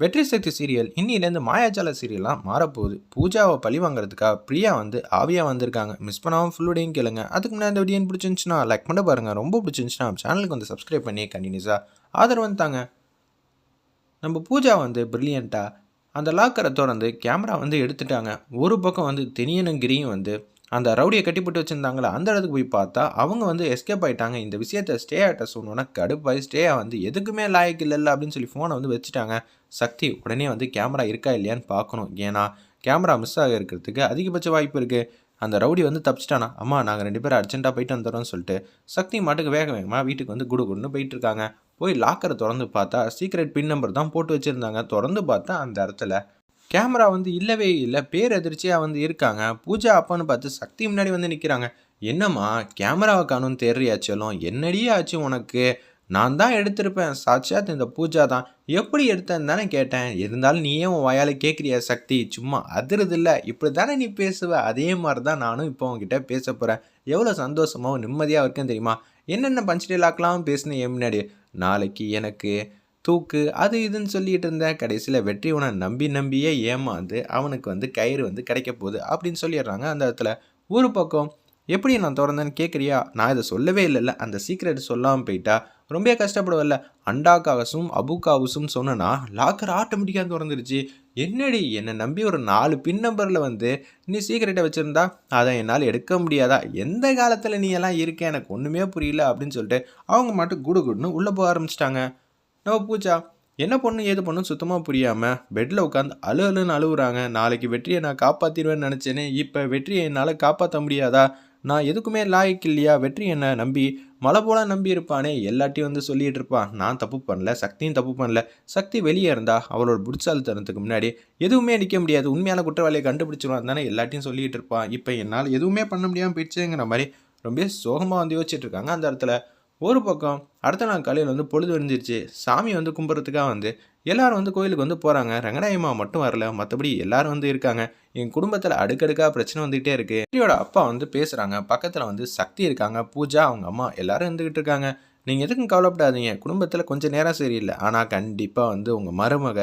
வெற்றி சக்தி சீரியல் இன்னிலேருந்து மாயாஜால சீரியல்லாம் மாறப்போகுது. பூஜாவை பழி வாங்குறதுக்காக பிரியா வந்து ஆவியாக வந்திருக்காங்க. மிஸ் பண்ணாமல் ஃபுல்லுடையும் கேளுங்க. அதுக்கு முன்னாடி இந்த வீடியோ பிடிச்சிருந்துச்சுன்னா லைக் பண்ண பாருங்கள் ரொம்ப பிடிச்சிருந்துச்சுன்னா சேனலுக்கு வந்து சப்ஸ்கிரைப் பண்ணி கண்டினியூஸாக ஆதரவு தாங்க. நம்ம பூஜா வந்து ப்ரில்லியண்ட்டாக அந்த லாக்கரை திறந்து கேமரா வந்து எடுத்துட்டாங்க. ஒரு பக்கம் வந்து தெனியனும் கிரியும் வந்து அந்த ரவுடியை கட்டிப்பட்டு வச்சுருந்தாங்களே? அந்த இடத்துக்கு போய் பார்த்தா அவங்க வந்து எஸ்கேப் ஆகிட்டாங்க இந்த விஷயத்த ஸ்டே ஆட்ட சொன்னோன்னா கடுப்பாய் ஸ்டேயாக வந்து எதுக்குமே லாயக்கு இல்லைல்ல அப்படின்னு சொல்லி ஃபோனை வந்து வச்சுட்டாங்க. சக்தி உடனே வந்து கேமரா இருக்கா இல்லையான்னு பார்க்கணும். ஏன்னா கேமரா மிஸ் ஆக இருக்கிறதுக்கு அதிகபட்ச வாய்ப்பு இருக்குது அந்த ரவுடி வந்து தப்பிச்சிட்டானா? அம்மா நாங்கள் ரெண்டு பேரும் அர்ஜென்ட்டாக போயிட்டு வந்துடுறோம்னு சொல்லிட்டு சக்தி மாட்டுக்கு வேக வேகமாக வீட்டுக்கு வந்து குடு குடுன்னு போயிட்டு இருக்காங்க. போய் லாக்கரை திறந்து பார்த்தா சீக்ரெட் பின் நம்பர் தான் போட்டு வச்சுருந்தாங்க. திறந்து பார்த்தா அந்த இடத்துல கேமரா வந்து இல்லவே இல்லை. பேர் எதிர்ச்சியாக வந்து இருக்காங்க. பூஜா அப்பான்னு பார்த்து சக்தி முன்னாடி வந்து நிற்கிறாங்க என்னம்மா கேமராவை காணும் தேர்றியாச்சலும் என்னடியே ஆச்சு உனக்கு? நான் தான் எடுத்திருப்பேன். சாட்சாத் இந்த பூஜா தான். எப்படி எடுத்தேன்னு தானே கேட்டேன். இருந்தாலும் நீயே உன் வாயால் கேட்குறியா சக்தி? சும்மா அதிருது இப்படி தானே நீ பேசுவ? அதே மாதிரி தான் நானும் இப்போ உங்ககிட்ட பேச போகிறேன் எவ்வளோ சந்தோஷமாகவும் நிம்மதியாக இருக்கேன் தெரியுமா? என்னென்ன பஞ்ச் லாக்கெலாம் பேசினேன் என் முன்னாடி? நாளைக்கு எனக்கு தூக்கு அது இதுன்னு சொல்லிட்டு இருந்த கடைசியில் வெற்றி உன நம்பி நம்பியே ஏமாந்து அவனுக்கு வந்து கயிறு வந்து கிடைக்க போகுது அப்படின்னு சொல்லிடுறாங்க. அந்த இடத்துல ஒரு பக்கம் எப்படி நான் திறந்தேன்னு கேட்குறியா நான் இதை சொல்லவே இல்லைல்ல. அந்த சீக்ரெட் சொல்லாமல் போயிட்டா? ரொம்ப கஷ்டப்படுவல்ல. அபு காவசும் சொன்னனா லாக்கர் ஆட்டோமேட்டிக்காக திறந்துருச்சு. என்னடி என்னை நம்பி ஒரு நாலு பின் நம்பரில் வந்து நீ சீக்கிரட்டை வச்சுருந்தா அதை என்னால் எடுக்க முடியாதா? எந்த காலத்தில் நீ எல்லாம் இருக்க? எனக்கு ஒன்றுமே புரியல அப்படின்னு சொல்லிட்டு அவங்க மட்டும் குடு குடுன்னு உள்ளே போக ஆரம்பிச்சிட்டாங்க. நம்ம பூஜா என்ன பொண்ணு ஏது பொண்ணு சுத்தமாக புரியாமல் பெட்டில் உட்காந்து அழு அழுன்னு அழுகுறாங்க நாளைக்கு வெற்றியை நான் காப்பாற்றிடுவேன்னு நினச்சேனே இப்போ வெற்றியை என்னால் காப்பாற்ற முடியாதா? நான் எதுக்குமே லாய்க்கு இல்லையா? வெற்றி என்ன நம்பி? மழை போல நம்பி இருப்பானே எல்லாத்தையும் வந்து சொல்லிட்டு இருப்பான் நான் தப்பு பண்ணல சக்தியும் தப்பு பண்ணல. சக்தி வெளியே இருந்தா அவளோட புடிச்சாலித்தனத்துக்கு முன்னாடி எதுவுமே நிற்க முடியாது. உண்மையான குற்றவாளியை கண்டுபிடிச்சிருவான் தானே எல்லாத்தையும் சொல்லிட்டு இருப்பான். இப்போ என்னால் எதுவுமே பண்ண முடியாமல் போயிடுச்சுங்கிற மாதிரி ரொம்ப சோகமாக வந்து யோசிச்சுட்டு இருக்காங்க அந்த இடத்துல. ஒரு பக்கம் அடுத்த நாள் காலையில் வந்து பொழுது விரிஞ்சிருச்சு சாமி வந்து கும்பிட்றதுக்காக வந்து எல்லாரும் வந்து கோயிலுக்கு வந்து போகிறாங்க ரங்கநாயம்மா மட்டும் வரல. மற்றபடி எல்லாரும் வந்து இருக்காங்க. என் குடும்பத்தில் அடுக்கடுக்காக பிரச்சனை வந்துகிட்டே இருக்கு. வெற்றியோட அப்பா வந்து பேசுகிறாங்க பக்கத்தில் வந்து சக்தி இருக்காங்க. பூஜா அவங்க அம்மா எல்லாரும் இருந்துக்கிட்டு இருக்காங்க. நீங்கள் எதுக்கும் கவலைப்படாதீங்க. குடும்பத்தில் கொஞ்சம் நேரம் சரியில்லை. ஆனால் கண்டிப்பாக வந்து உங்கள் மருமக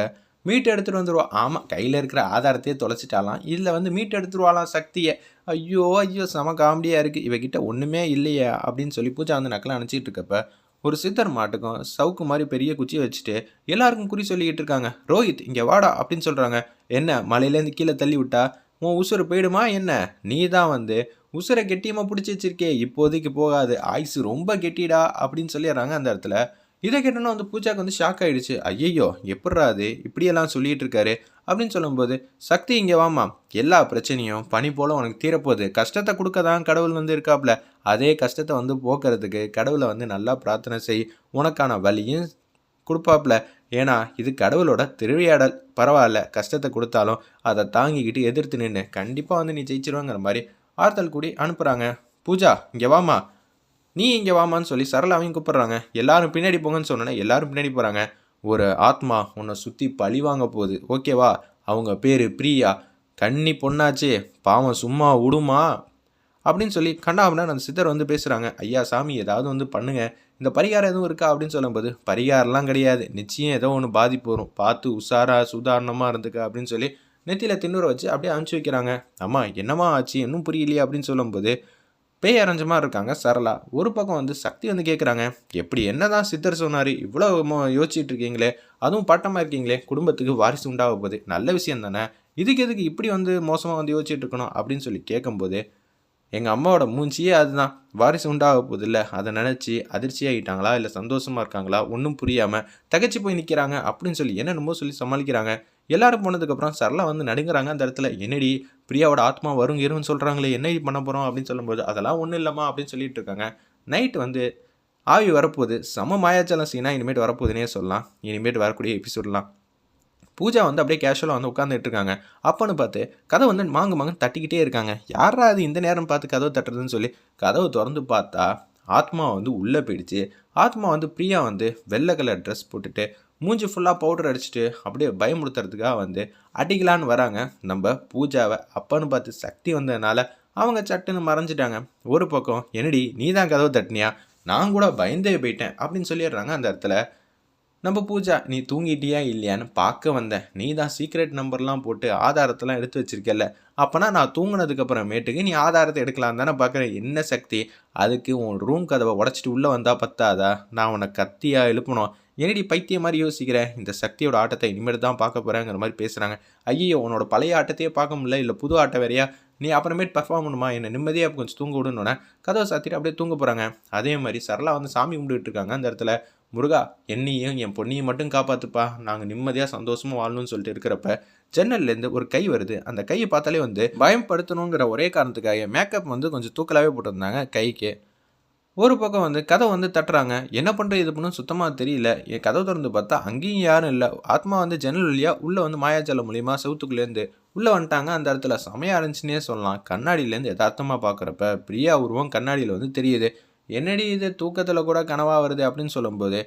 மீட்டு எடுத்துகிட்டு வந்துடுவான் ஆமாம் கையில் இருக்கிற ஆதாரத்தையே தொலைச்சிட்டாலாம். இதில் வந்து மீட்டு எடுத்துருவாளாம் சக்தியை. ஐயோ ஐயோ செம காமெடியாக இருக்குது இவகிட்ட ஒன்றுமே இல்லையா அப்படின்னு சொல்லி பூஜா வந்து நக்கலாக நினச்சிட்டு இருக்கப்ப ஒரு சித்தர் மாட்டுக்கும் சவுக்கு மாதிரி பெரிய குச்சியை வச்சுட்டு எல்லாருக்கும் குறி சொல்லிக்கிட்டு இருக்காங்க. ரோஹித் இங்கே வாடா அப்படின்னு சொல்கிறாங்க என்ன மலையிலேருந்து கீழே தள்ளி விட்டா? உன் உசுறு போயிடுமா என்ன? நீ தான் வந்து உசுரை கெட்டியமாக பிடிச்சி வச்சிருக்கே. இப்போதைக்கு போகாது. ஆயுசு ரொம்ப கெட்டிடா அப்படின்னு சொல்லிடுறாங்க அந்த இடத்துல. இதை கேட்டோன்னா வந்து பூஜாக்கு வந்து ஷாக் ஆகிடுச்சு ஐயையோ எப்பட்றா அது? இப்படியெல்லாம் சொல்லிட்டு இருக்காரு அப்படின்னு சொல்லும்போது சக்தி இங்கே வாமா எல்லா பிரச்சனையும் பனி போல் உனக்கு தீரப்போகுது. கஷ்டத்தை கொடுக்க தான் கடவுள் வந்து இருக்காப்புல அதே கஷ்டத்தை வந்து போக்குறதுக்கு கடவுளை வந்து நல்லா பிரார்த்தனை செய். உனக்கான வழியும் கொடுப்பாப்புல ஏன்னா இது கடவுளோட திருவிளையாடல். பரவாயில்ல கஷ்டத்தை கொடுத்தாலும் அதை தாங்கிக்கிட்டு எதிர்த்து நின்று கண்டிப்பாக வந்து நீ ஜெயிச்சிருவாங்கிற மாதிரி ஆறுதல் கூடி அனுப்புகிறாங்க பூஜா இங்கே வாமா நீ இங்கே வாமான்னு சொல்லி சரளாவையும் கூப்பிட்றாங்க. எல்லாரும் பின்னாடி போங்கன்னு சொன்னோன்னே எல்லாரும் பின்னாடி போகிறாங்க ஒரு ஆத்மா உன்னை சுற்றி பழி வாங்க போகுது. ஓகேவா அவங்க பேர் பிரியா. கண்ணி பொண்ணாச்சே. பாவம் சும்மா விடுமா அப்படின்னு சொல்லி கண்டாமனா அந்த சித்தர் வந்து பேசுகிறாங்க ஐயா சாமி ஏதாவது வந்து பண்ணுங்க. இந்த பரிகாரம் எதுவும் இருக்கா? அப்படின்னு சொல்லும்போது பரிகாரம்லாம் கிடையாது. நிச்சயம் ஏதோ ஒன்று பாதிப்பு வரும். பார்த்து உஷாரா சுதாரணமாக இருந்துக்க அப்படின்னு சொல்லி நெத்தியில் தின்னுற வச்சு அப்படியே அனுப்பிச்சி வைக்கிறாங்க. அம்மா என்னம்மா ஆச்சு? இன்னும் புரியலையே அப்படின்னு சொல்லும்போது பேய் அரைஞ்ச மாதிரி இருக்காங்க சரளா. ஒரு பக்கம் வந்து சக்தி வந்து கேட்குறாங்க எப்படி என்ன தான் சித்தர் சொன்னார் இவ்வளோ யோசிச்சுட்டு இருக்கீங்களே அதுவும் பட்டமாக இருக்கீங்களே குடும்பத்துக்கு வாரிசு உண்டாக போகுது நல்ல விஷயம் தானே இதுக்கு எதுக்கு இப்படி வந்து மோசமாக வந்து யோசிச்சுட்டு இருக்கணும்? அப்படின்னு சொல்லி கேட்கும்போது எங்கள் அம்மாவோட மூஞ்சியே அதுதான் வாரிசு உண்டாக போகுது இல்லை அதை நினச்சி அதிர்ச்சியாகிட்டாங்களா இல்லை சந்தோஷமாக இருக்காங்களா ஒன்றும் புரியாமல் தகச்சு போய் நிற்கிறாங்க அப்படின்னு சொல்லி என்னென்னமோ சொல்லி சமாளிக்கிறாங்க. எல்லாரும் போனதுக்கப்புறம் சரளா வந்து நடுங்கிறாங்க அந்த இடத்துல. என்னடி பிரியாவோட ஆத்மா வரும் இருன்னு சொல்கிறாங்களே என்ன பண்ண போகிறோம் அப்படின்னு சொல்லும்போது அதெல்லாம் ஒன்றும் இல்லைம்மா அப்படின்னு சொல்லிட்டு இருக்காங்க. நைட் வந்து ஆவி வரப்போகுது. சம மாயாச்சலம் சீனா இனிமேட்டு வரப்போகுதுன்னே சொல்லலாம். இனிமேட்டு வரக்கூடிய எபிசோட்லாம் பூஜா வந்து அப்படியே கேஷுவலாக வந்து உட்காந்துட்டு இருக்காங்க. அப்போன்னு பார்த்து கதை வந்து மாங்கு மாங்கு தட்டிக்கிட்டே இருக்காங்க. யாரா அது இந்த நேரம் பார்த்து கதவை தட்டுறதுன்னு சொல்லி? கதவை திறந்து பார்த்தா ஆத்மா வந்து உள்ளே போயிடுச்சு. ஆத்மா வந்து பிரியா வந்து வெள்ளை கலர் ட்ரெஸ் போட்டுட்டு மூஞ்சி ஃபுல்லாக பவுடர் அடிச்சுட்டு அப்படியே பயமுறுத்துறதுக்காக வந்து அடிக்கலான்னு வராங்க. நம்ம பூஜாவை அப்பன்னு பார்த்து சக்தி வந்ததுனால அவங்க சட்டுன்னு மறைஞ்சிட்டாங்க. ஒரு பக்கம் என்னடி நீ தான் கதவை தட்டினியா? நான் கூட பயந்தே போயிட்டேன் அப்படின்னு சொல்லிடுறாங்க அந்த இடத்துல. நம்ம பூஜா நீ தூங்கிட்டியா இல்லையான்னு பார்க்க வந்தேன். நீ தான் சீக்ரெட் நம்பர்லாம் போட்டு ஆதாரத்தெல்லாம் எடுத்து வச்சிருக்கல அப்போனா நான் தூங்கினதுக்கு அப்புறமேட்டுக்கு நீ ஆதாரத்தை எடுக்கலாம் தானே பார்க்குறேன் என்ன சக்தி? அதுக்கு உன் ரூம் கதவை உடச்சிட்டு உள்ளே வந்தால் பத்தாதா? நான் உன்னை கத்தியாக எழுப்பணும். என்னடி பைத்திய மாதிரி யோசிக்கிற? இந்த சக்தியோட ஆட்டத்தை இனிமேல் தான் பார்க்க போகிறேங்கிற மாதிரி பேசுகிறாங்க ஐயோ உன்னோட பழைய ஆட்டத்தையே பார்க்க முடியல. இல்லை புது ஆட்டம் வேறையா? நீ அப்புறமேட்டு பர்ஃபார்ம் பண்ணுமா? என்னை நிம்மதியாக கொஞ்சம் தூங்க விடணுன்னே கதவை சாத்திட்டு அப்படியே தூங்க போகிறாங்க அதே மாதிரி சரளா வந்து சாமி கும்பிட்டுட்டு இருக்காங்க அந்த இடத்துல. முருகா என்னையும் என் பொண்ணையும் மட்டும் காப்பாற்றுப்பா நாங்கள் நிம்மதியாக சந்தோஷமாக வாழணும்னு சொல்லிட்டு இருக்கிறப்ப ஜன்னல்லேருந்து ஒரு கை வருது. அந்த கையை பார்த்தாலே வந்து பயப்படுத்தணுங்கிற ஒரே காரணத்துக்காக மேக்கப் வந்து கொஞ்சம் தூக்கலாகவே போட்டிருந்தாங்க கைக்கு. ஒரு பக்கம் வந்து கதை வந்து தட்டுறாங்க. என்ன பண்ணுறது இது பண்ணும் சுத்தமாக தெரியல. என் கதை திறந்து பார்த்தா அங்கேயும் யாரும் இல்லை. ஆத்மா வந்து ஜன்னல் வழியாக உள்ளே வந்து மாயாஜாலம் மூலியமாக செவத்துக்குள்ளேருந்து உள்ளே வந்துட்டாங்க. அந்த இடத்துல செமையாக இருந்துச்சுன்னே சொல்லலாம். கண்ணாடியிலேருந்து யதார்த்தமாக பார்க்குறப்ப பிரியா உருவம் கண்ணாடியில் வந்து தெரியுது. என்னடி இது? தூக்கத்தில் கூட கனவாக வருது அப்படின்னு சொல்லும்போது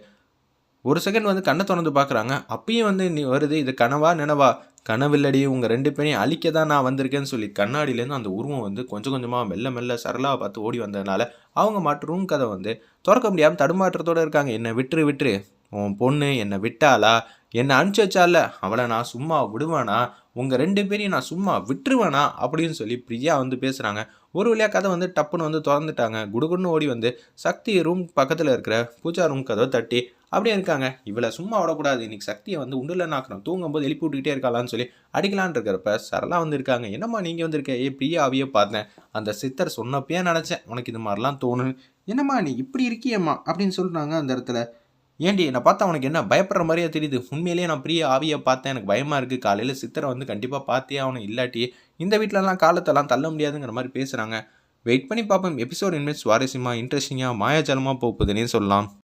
ஒரு செகண்ட் வந்து கண்ணை திறந்து பார்க்குறாங்க. அப்பயும் வந்து நீ வருது இது கனவா நினவா? கனவில்லடி உங்கள் ரெண்டு பேரையும் அழிக்க தான் நான் வந்திருக்கேன்னு சொல்லி கண்ணாடியிலேருந்து அந்த உருவம் வந்து கொஞ்சம் கொஞ்சமாக மெல்ல மெல்ல சரளாக பார்த்து ஓடி வந்ததுனால அவங்க மட்டும் ரூம் கதை வந்து திறக்க முடியாமல் தடுமாற்றத்தோடு இருக்காங்க. என்னை விட்டுரு விட்டுரு. உன் பொண்ணு என்னை விட்டாளா? என்னை அனுப்பிச்சி வச்சால அவளை நான் சும்மா விடுவானா? உங்கள் ரெண்டு பேரையும் நான் சும்மா விட்டுருவேனா? அப்படின்னு சொல்லி பிரியா வந்து பேசுகிறாங்க ஒரு வழியாக கதை வந்து டப்புன்னு வந்து திறந்துட்டாங்க. குடுகுடுன்னு ஓடி வந்து சக்தி ரூம் பக்கத்தில் இருக்கிற பூஜா ரூம் கதவை தட்டி அப்படியே இருக்காங்க. இவளை சும்மா விடக்கூடாது. இன்னைக்கு சக்தியை வந்து உண்டுல நாக்கணும். தூங்கும்போது எழுப்பி விட்டுக்கிட்டே இருக்காளான்னு சொல்லி அடிக்கலான் இருக்கிறப்ப சரளா வந்திருக்காங்க. என்னம்மா நீங்கள் வந்திருக்க? ஏ பிரியாவையே பார்த்தேன். அந்த சித்தர் சொன்னப்பயே நினச்சேன். உனக்கு இது மாதிரிலாம் தோணும் என்னம்மா நீ இப்படி இருக்கியம்மா? அப்படின்னு சொல்கிறாங்க அந்த இடத்துல. ஏண்டி என்னை பார்த்தா உனக்கு என்ன பயப்படுற மாதிரியே தெரியுது? உண்மையிலேயே நான் பிரிய ஆவியை பார்த்தேன். எனக்கு பயமாக இருக்குது காலையில் சித்தரை வந்து கண்டிப்பாக பார்த்தே அவனை இல்லாட்டி இந்த வீட்டிலலாம் காலத்தெல்லாம் தள்ள முடியாதுங்கிற மாதிரி பேசுகிறாங்க வெயிட் பண்ணி பார்ப்போம். எபிசோட் இன்வெஸ்ட் சுவாரஸ்யமாக இன்ட்ரெஸ்டிங்காக மாயாஜலமாக போகுதுன்னே சொல்லலாம்.